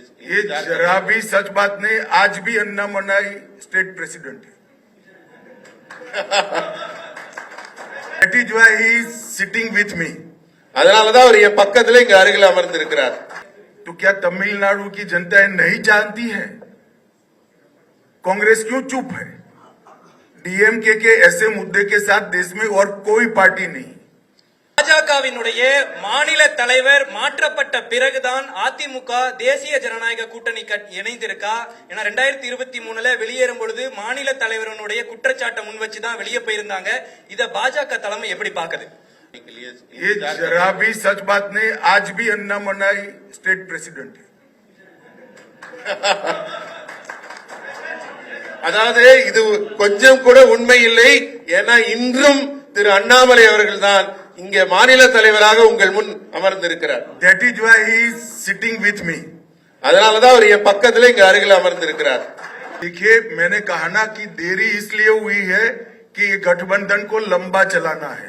ये जरा भी सच बात नहीं आज भी अन्ना मनाई स्टेट प्रेसिडेंट है That is why he is sitting with me. அதனாலதான் அவர் என் பக்கத்துல இங்க அருகில் அமர்ந்திருக்கிறார் तो क्या तमिलनाडु की जनता नहीं जानती है कांग्रेस क्यों चुप है डीएमके के ऐसे मुद्दे के साथ देश में और कोई पार्टी नहीं பாஜகவினுடைய மாநில தலைவர் மாற்றப்பட்ட பிறகுதான் அதிமுக தேசிய ஜனநாயக கூட்டணி கட்- இணைந்திருக்கா ஏன்னா ரெண்டாயிரத்தி இருபத்தி மூணுல வெளியேறும் பொழுது மாநில தலைவரனுடைய குற்றச்சாட்டை முன் வச்சு தான் வெளியே போயிருந்தாங்க இத பாஜக தலைமை எப்படி பாக்குது ये जरा भी सच बात नहीं आज भी अन्ना मनाई स्टेट प्रेसिडेंट है அதாவது இது கொஞ்சம் கூட உண்மை இல்லை ஏன்னா இன்றும் திரு அண்ணாமலை அவர்கள் தான் இங்க மாநில தலைவராக உங்கள் முன் அமர்ந்திருக்கிறார் That is why he is sitting with me. அதனாலதான் அவர் என் பக்கத்துல இங்க அருகில் அமர்ந்திருக்கிறார் देखिए मैंने कहा ना कि देरी इसलिए हुई है कि ये गठबंधन को लंबा चलाना है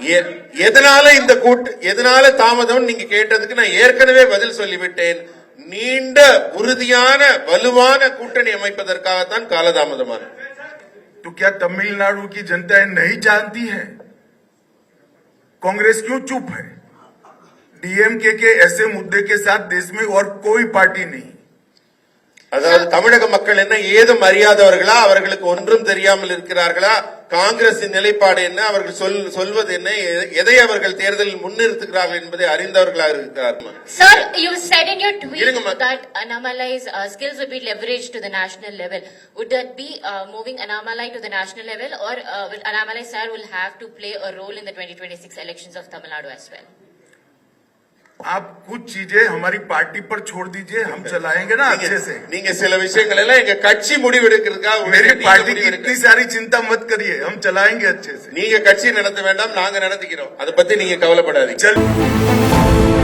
எ- எதனால இந்த கூட்டு எதனால தாமதம் நீங்க கேட்டதுக்கு நான் ஏற்கனவே பதில் சொல்லிவிட்டேன் நீண்ட உறுதியான வலுவான கூட்டணி அமைப்பதற்காகத்தான் காலதாமதமானது तो क्या तमिलनाडु की जनता नहीं जानती है कांग्रेस क्यों चुप है? डीएमके के ऐसे मुद्दे के साथ देश में और कोई पार्टी नहीं। அதாவது தமிழக மக்கள் என்ன ஏதும் அறியாதவர்களா அவர்களுக்கு ஒன்றும் தெரியாமல் இருக்கிறார்களா காங்கிரசின் நிலைப்பாடு என்ன அவர்கள் சொல் சொல்வது என்ன எதை அவர்கள் தேர்தலில் முன்னிறுத்துகிறார்கள் என்பதை அறிந்தவர்களாக இருக்கிறார்கள் uh, level. Would that be uh, moving Annamalai to the national level or uh, will Annamalai sir will have to play a role in the 2026 elections of Tamil Nadu as well? आप कुछ चीजें हमारी party पर छोड़ दीजिए हम चलाएंगे ना अच्छे से நீங்க சில விஷயங்கள் எல்லாம் எங்க கட்சி முடிவெடுக்கிறதுக்காக मेरी உங்களுக்கு நீங்க पार्टी की முடிவெடுக்க- इतनी सारी चिंता मत करिए हम चलाएंगे अच्छे से நீங்க கட்சி நடத்த வேண்டாம் நாங்க நடத்திக்கிறோம் அதை பத்தி நீங்க கவலைப்படாதீங்க चल